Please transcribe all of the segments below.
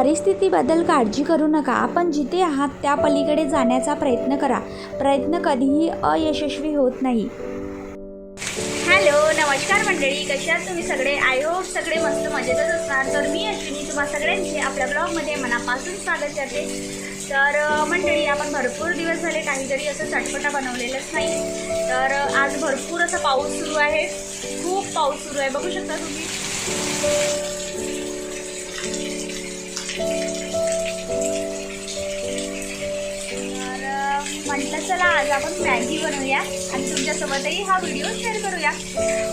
परिस्थितीबद्दल काळजी करू नका. आपण जिथे आहात त्या पलीकडे जाण्याचा प्रयत्न करा. प्रयत्न कधीही अयशस्वी होत नाही. हॅलो नमस्कार मंडळी. कशा आहात तुम्ही सगळे? आय होप सगळे मस्त मजेतच असणार. तर मी अश्विनी. तुम्हा सगळ्यांचे आपल्या ब्लॉगमध्ये मनापासून स्वागत करते. तर मंडळी आपण भरपूर दिवस झाले काहीतरी असं चटपटा बनवलेलंच नाही. तर आज भरपूर असा पाऊस सुरू आहे. खूप पाऊस सुरू आहे. बघू शकता तुम्ही. म्हटलं चला आज आपण मॅगी बनवूया आणि तुमच्यासोबतही हा व्हिडिओ शेअर करूया.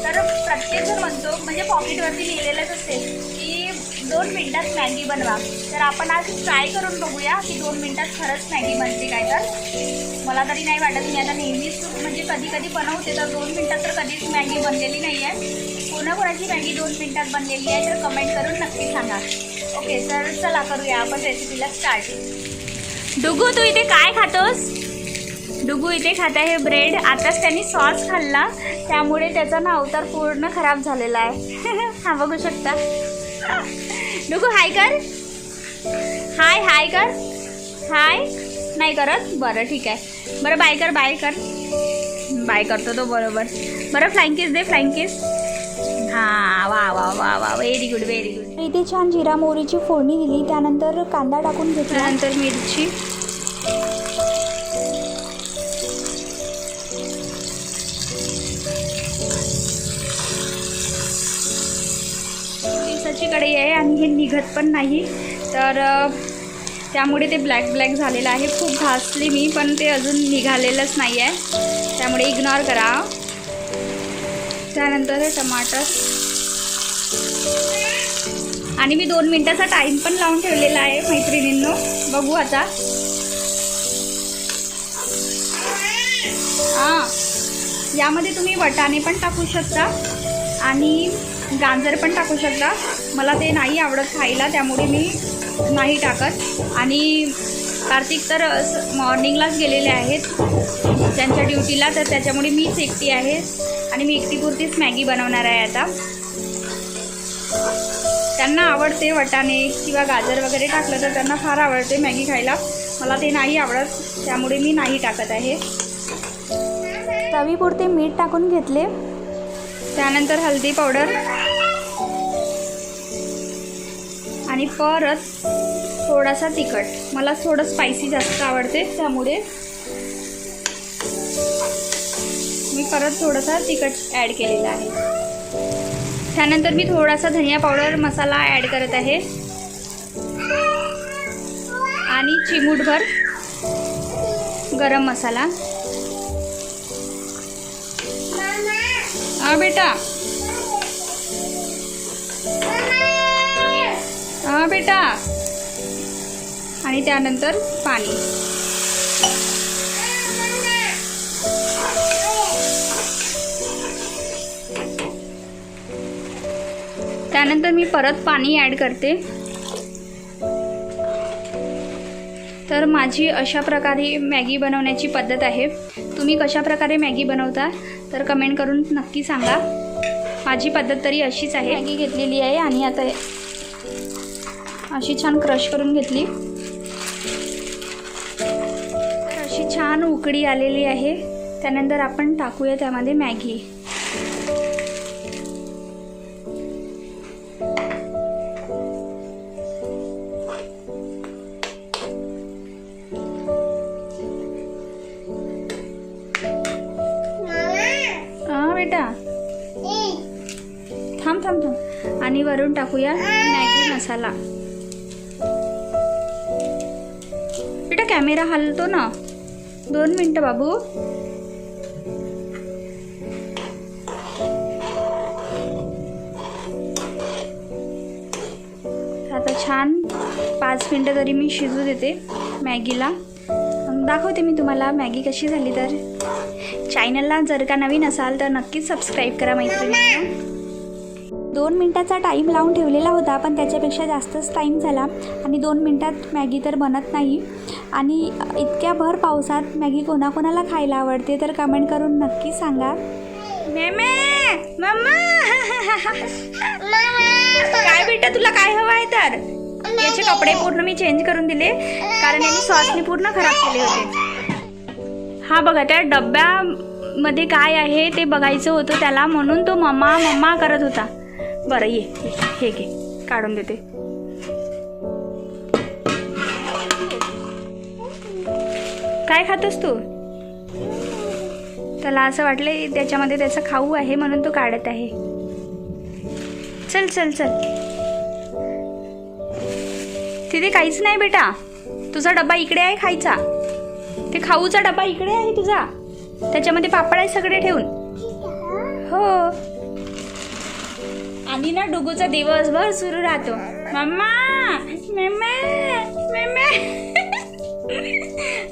तर प्रत्येकजण म्हणतो म्हणजे पॉकेटवरती लिहिलेलंच असते की दोन मिनटात मॅगी बनवा. तर आपण आज ट्राय करून बघूया की दोन मिनटात खरंच मॅगी बनते काय तर. मला तरी नाही वाटत मी आता नेहमीच म्हणजे कधी कधी बनवते तर दोन मिनटात तर कधीच मॅगी बनलेली नाही आहे कोणाकोणाची मॅगी दोन मिनटात बनलेली आहे तर कमेंट करून नक्की सांगा. ओके तर चला करूया आपण रेसिपीला स्टार्ट डुगू तू इथे काय खातोस? डुगू इथे खात आहे. ब्रेड. आताच त्यांनी सॉस खाल्ला. त्यामुळे त्याचा ना अवतार पूर्ण खराब झालेला आहे. हा बघू शकता. डुगू हाय कर. हाय हाय कर. हाय. नाही करत? बरं ठीक आहे. बरं बाय कर बाय कर. बाय करतो तो बरोबर. बरं फ्लाईंग किस दे फ्लाईंग किस हां वा वा वा वा. व्हेरी गुड व्हेरी गुड इथे छान जिरा मोहरीची फोडणी दिली. त्यानंतर कांदा टाकून घेतला. त्यानंतर मिरची. केसाची कढई आहे आणि हे निघत पण नाही. तर त्यामुळे ते ब्लॅक ब्लॅक झालेलं आहे. खूप घासली मी पण ते अजून निघालेलंच नाही आहे त्यामुळे इग्नोर करा. त्यानंतर हे टमाटर. आणि मी दोन मिनटाचा टाईम पण लावून ठेवलेला आहे मैत्रिणींनो. बघू आता. हां. यामध्ये तुम्ही वटाणे पण टाकू शकता. आणि गाजर पण टाकू शकता. मला ते नाही आवडत खायला त्यामुळे मी नाही टाकत. आणि कार्तिक तर मॉर्निंगलाच गेलेले आहेत. त्यांच्या ड्युटीला तर त्याच्यामुळे मीच एकटी आहे. आणि मी एकटीपुरतीच मॅगी बनवणार आहे आता. त्यांना आवडते वटाणे किंवा गाजर वगैरे टाकलं तर त्यांना फार आवडते मॅगी खायला. मला ते नाही आवडत त्यामुळे मी नाही टाकत आहे. तवीपुरते मीठ टाकून घेतले. त्यानंतर हळदी पावडर. आणि परत थोडासा तिखट. मला थोडं स्पायसी जास्त आवडते त्यामुळे मी परत थोडासा तिखट ॲड केलेला आहे. त्यानंतर मी थोडासा धनिया पावडर मसाला ॲड करत आहे. आणि चिमूटभर गरम मसाला. हा बेटा. हा बेटा. आणि त्यानंतर पाणी. त्यानंतर मी परत पाणी ॲड करते. तर माझी अशा प्रकारे मॅगी बनवण्याची पद्धत आहे. तुम्ही कशा प्रकारे मॅगी बनवता? तर कमेंट करून नक्की सांगा. माझी पद्धत तरी अशीच आहे. मॅगी घेतलेली आहे आणि आता अशी छान क्रश करून घेतली. तर अशी छान उकडी आलेली आहे. त्यानंतर आपण टाकूया त्यामध्ये मॅगी. बेटा? थांब थांब थांब. आणि वरून टाकूया मॅगी मसाला. बेटा कॅमेरा हलतो ना? दोन मिनटं बाबू. आता छान पाच मिनटं तरी मी शिजू देते मॅगीला. दाखवते मी तुम्हाला. मॅगी कशी झाली तर? चॅनलला जर का नवीन असाल तर नक्कीच सबस्क्राईब करा मैत्रिणी दोन मिनटाचा टाईम लावून ठेवलेला होता पण त्याच्यापेक्षा जास्तच टाईम झाला. आणि दोन मिनटात मॅगी तर बनत नाही. आणि इतक्या भर पावसात मॅगी कोणाकोणाला खायला आवडते तर कमेंट करून नक्की सांगा. मम्मा! काय बेटा तुला काय हवं आहे तर? याचे कपडे पूर्ण मी चेंज करून दिले कारण यांनी सॉसने पूर्ण खराब केले होते. हा बघा त्या डब्यामध्ये काय आहे ते बघायचं होतं त्याला म्हणून तो मम्मा मम्मा करत होता. बरं ये हे घे काढून देते. काय खातोस तू? त्याला असं वाटलं त्याच्यामध्ये त्याचा खाऊ आहे म्हणून तो काढत आहे. चल चल चल. तिथे काहीच नाही बेटा. तुझा डबा इकडे आहे खायचा. ते खाऊचा डबा इकडे आहे तुझा. त्याच्यामध्ये पापड आहे सगळे ठेवून. हो. आणि ना डुगूचा दिवसभर सुरू राहतो. Mamma mamma mamma.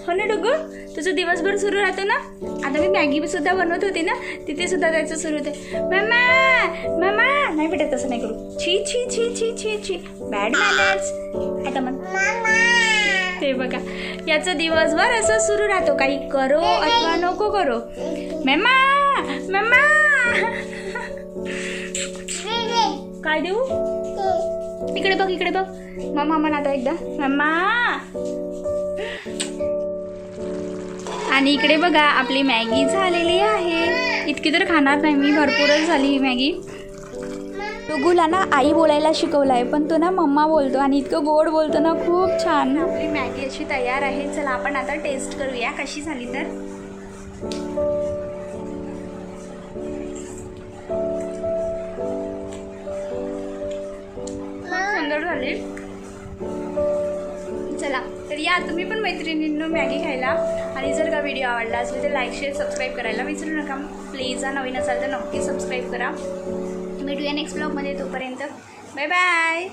हो ना डुगू? तुझं दिवसभर सुरू राहतो ना आता मी मॅगी सुद्धा बनवत होती ना तिथे सुद्धा त्याचं सुरू होते. मम्मा मम्मा नाही बेटा तसं नाही करू. छी छी छी छी छी छी. बॅड मॅनर्स आता म्हण. ते बघा याचं दिवसभर असं सुरू राहतो. काही करो अथवा नको करो. Mamma mamma. काय देऊ? इकडे बघ इकडे बघ. मम्मा म्हणा आता एकदा. मम्मा. आणि इकडे बघा आपली मॅगी झालेली आहे. इतकी तर खाणार नाही मी भरपूरच झाली ही मॅगी. डुगूला ना आई बोलायला शिकवलं आहे पण तो ना मम्मा बोलतो आणि इतकं गोड बोलतो ना खूप छान. आपली मॅगी अशी तयार आहे. चला आपण आता टेस्ट करूया कशी झाली तर. चला. तर या तुम्ही पण मैत्रिणींनो मॅगी खायला. आणि जर का व्हिडिओ आवडला असेल तर लाईक शेअर सबस्क्राईब करायला विसरू नका. प्लीज हा नवीन असाल तर नक्की सबस्क्राईब करा. भेटूया नेक्स्ट ब्लॉगमध्ये तोपर्यंत. Bye bye